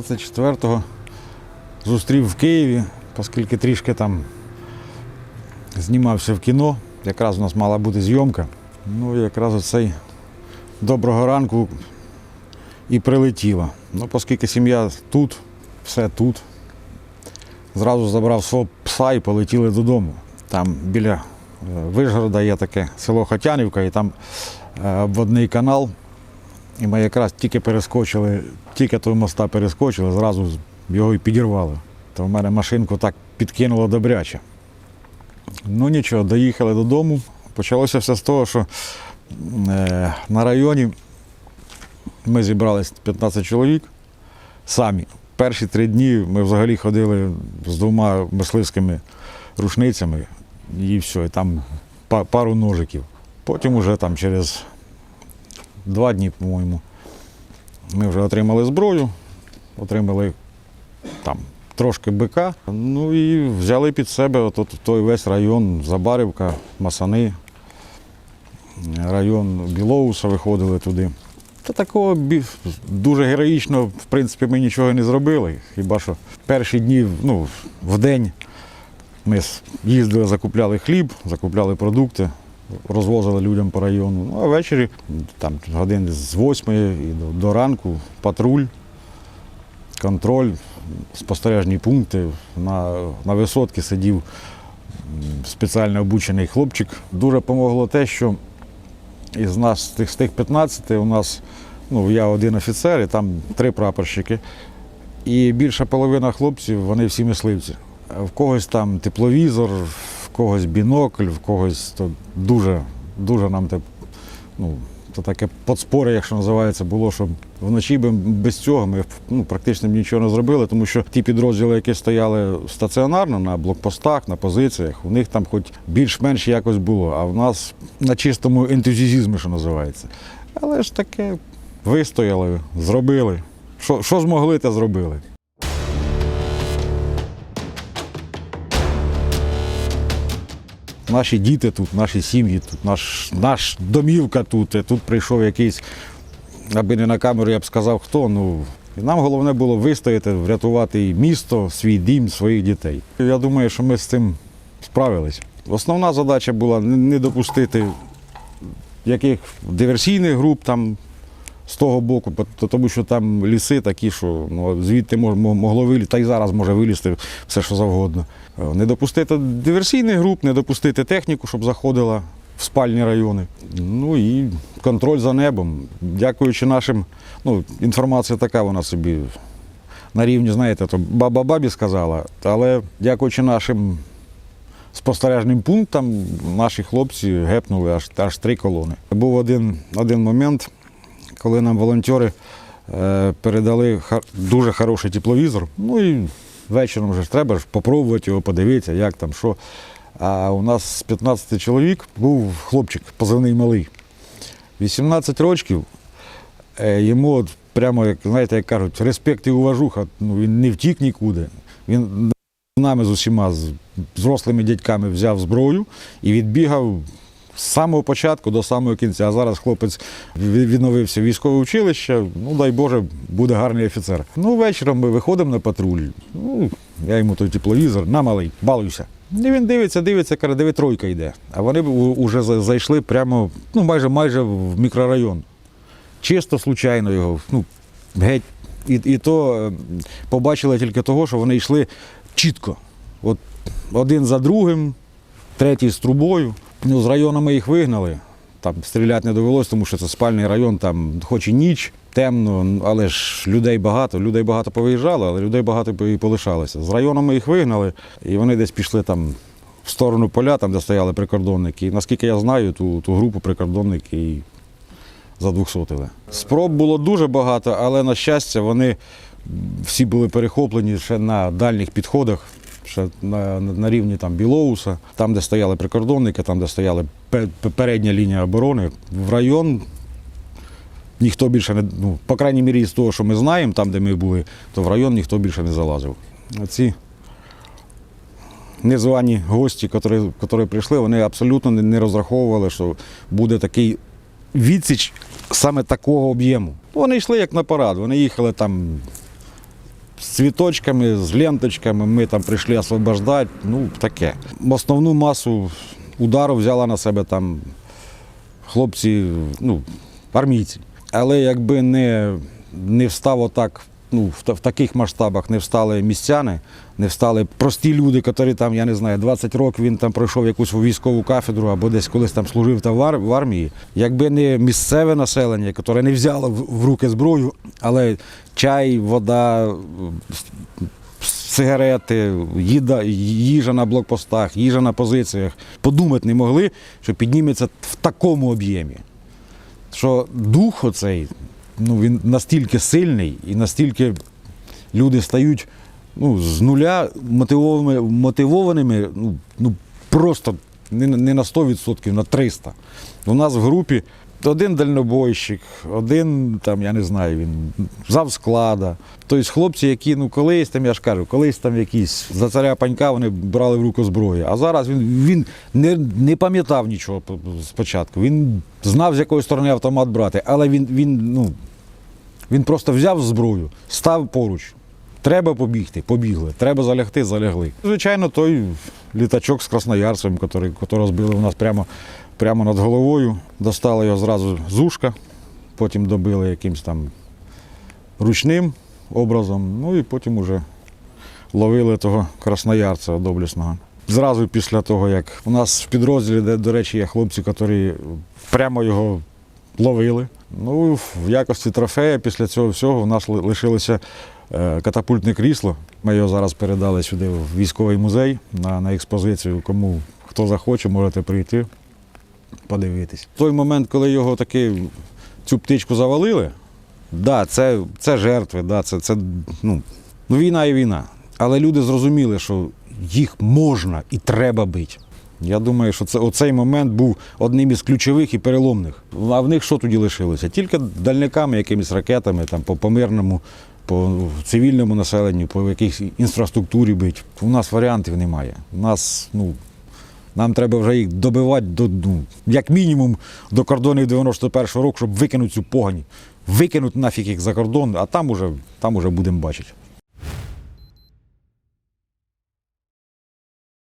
24-го зустрів в Києві, оскільки трішки там знімався в кіно. Якраз у нас мала бути зйомка. Ну, якраз оцей доброго ранку і прилетіла. Ну, оскільки сім'я тут, все тут. Зразу забрав свого пса і полетіли додому. Там біля е, Вишгорода є таке село Хотянівка, і там е, обводний канал. І ми якраз тільки перескочили, тільки того моста перескочили, зразу його і підірвали. То в мене машинку так підкинуло добряче. Ну нічого, доїхали додому. Почалося все з того, що е, на районі ми зібрались 15 чоловік самі. Перші три дні ми взагалі ходили з двома мисливськими рушницями і все, і там пару ножиків. Потім уже там через два дні, по-моєму, ми вже отримали зброю, отримали там трошки бика. Ну і взяли під себе от, той весь район Забарівка, Масани, район Білоуса виходили туди. Та такого дуже героїчно, в принципі, ми нічого не зробили. Хіба що перші дні, ну, в день ми їздили, закупляли хліб, закупляли продукти, розвозили людям по району. Ну, а ввечері, там годин з 8 і до, ранку, патруль, контроль, спостережні пункти. На, на висотці сидів спеціально обучений хлопчик. Дуже допомогло те, що із нас, з тих, з тих 15, у нас, ну, я один офіцер, і там три прапорщики. І більша половина хлопців, вони всі мисливці. В когось там тепловізор, когось бінокль, в когось то дуже, дуже нам те, ну, то таке подспоря, якщо називається, було, що вночі би без цього ми ну, практично нічого не зробили, тому що ті підрозділи, які стояли стаціонарно на блокпостах, на позиціях, у них там хоч більш-менш якось було, а в нас на чистому ентузіазмі, що називається. Але ж таке вистояли, зробили. Що, що змогли, те зробили. Наші діти тут, наші сім'ї тут, наш, наш домівка тут. Тут прийшов якийсь, аби не на камеру, я б сказав, хто. Ну, і нам головне було вистояти, врятувати місто, свій дім, своїх дітей. Я думаю, що ми з цим справились. Основна задача була не допустити яких диверсійних груп там з того боку, тому що там ліси такі, що ну, звідти могло вилізти, та й зараз може вилізти все, що завгодно. Е, Не допустити диверсійних груп, не допустити техніку, щоб заходила в спальні райони. Ну і контроль за небом. Дякуючи нашим, ну, інформація така вона собі на рівні, знаєте, то баба бабі сказала, але дякуючи нашим спостережним пунктам, наші хлопці гепнули аж, аж три колони. Був один, один момент, коли нам волонтери е, передали дуже хороший тепловізор. Ну і вечором вже треба ж попробувати його, подивитися, як там, що. А у нас з 15 чоловік був хлопчик, позивний малий. 18 років. Е, Йому от прямо, як знаєте, як кажуть, респект і уважуха. Ну, він не втік нікуди. Він з нами з усіма з взрослими дядьками взяв зброю і відбігав з самого початку до самого кінця. А зараз хлопець відновився військове училище. Ну, дай Боже, буде гарний офіцер. Ну, вечором ми виходимо на патруль. Ну, я йому той тепловізор, на малий, балуйся. І він дивиться, дивиться, каже, диви тройка йде. А вони вже зайшли прямо, ну, майже майже в мікрорайон. Чисто случайно його. Ну, геть. І, і то е, побачили тільки того, що вони йшли чітко. От один за другим, третій з трубою. Ну, з району ми їх вигнали. Там стріляти не довелось, тому що це спальний район, там хоч і ніч, темно, але ж людей багато. Людей багато повиїжджало, але людей багато і полишалося. З району ми їх вигнали, і вони десь пішли там в сторону поля, там, де стояли прикордонники. І наскільки я знаю, ту, ту групу прикордонники і задвухсотили. Спроб було дуже багато, але на щастя, вони всі були перехоплені ще на дальніх підходах, ще на, на рівні там Білоуса, там, де стояли прикордонники, там, де стояла пе- пе- передня лінія оборони. В район ніхто більше не, ну, по крайній мірі, з того, що ми знаємо, там, де ми були, то в район ніхто більше не залазив. Ці незвані гості, які, прийшли, вони абсолютно не розраховували, що буде такий відсіч саме такого об'єму. Вони йшли як на парад, вони їхали там з цвіточками, з ленточками. Ми там прийшли освобождати. Ну, таке. Основну масу удару взяла на себе там хлопці, ну, армійці. Але якби не, не встав отак, ну, в, в таких масштабах не встали містяни, не встали прості люди, які там, я не знаю, 20 років він там пройшов якусь військову кафедру або десь колись там служив там в, ар- в армії. Якби не місцеве населення, яке не взяло в, в руки зброю, але чай, вода, сигарети, їда, їжа на блокпостах, їжа на позиціях. Подумати не могли, що підніметься в такому об'ємі. Що дух оцей, ну, він настільки сильний і настільки люди стають ну, з нуля мотивованими, мотивованими ну, ну, просто не, на- не на 100%, на 300. У нас в групі один дальнобойщик, один там, я не знаю, він зав склада. Тобто хлопці, які ну колись там, я ж кажу, колись там якісь за царя панька вони брали в руку зброю. А зараз він, він не, не пам'ятав нічого спочатку. Він знав, з якої сторони автомат брати, але він, він, ну, він просто взяв зброю, став поруч. Треба побігти, побігли. Треба залягти, залягли. Звичайно, той літачок з красноярцем, який, збили у нас прямо, прямо над головою. Достали його зразу з ушка, потім добили якимось там ручним образом, ну і потім уже ловили того красноярця доблесного. Зразу після того, як у нас в підрозділі, де, до речі, є хлопці, які прямо його ловили. Ну, в якості трофея після цього всього у нас лишилося е, катапультне крісло. Ми його зараз передали сюди в військовий музей на, на експозицію. Кому хто захоче, можете прийти, подивитись. В той момент, коли його таки цю птичку завалили, да, це, це жертви, да, це, це ну, ну, війна і війна. Але люди зрозуміли, що їх можна і треба бити. Я думаю, що це, оцей момент був одним із ключових і переломних. А в них що тоді лишилося? Тільки дальниками, якимись ракетами, там, по, по мирному, по цивільному населенню, по якійсь інфраструктурі бить. У нас варіантів немає. У нас, ну, нам треба вже їх добивати до, ну, як мінімум до кордонів 91-го року, щоб викинути цю погань. Викинути нафіг їх за кордон, а там уже, там уже будемо бачити.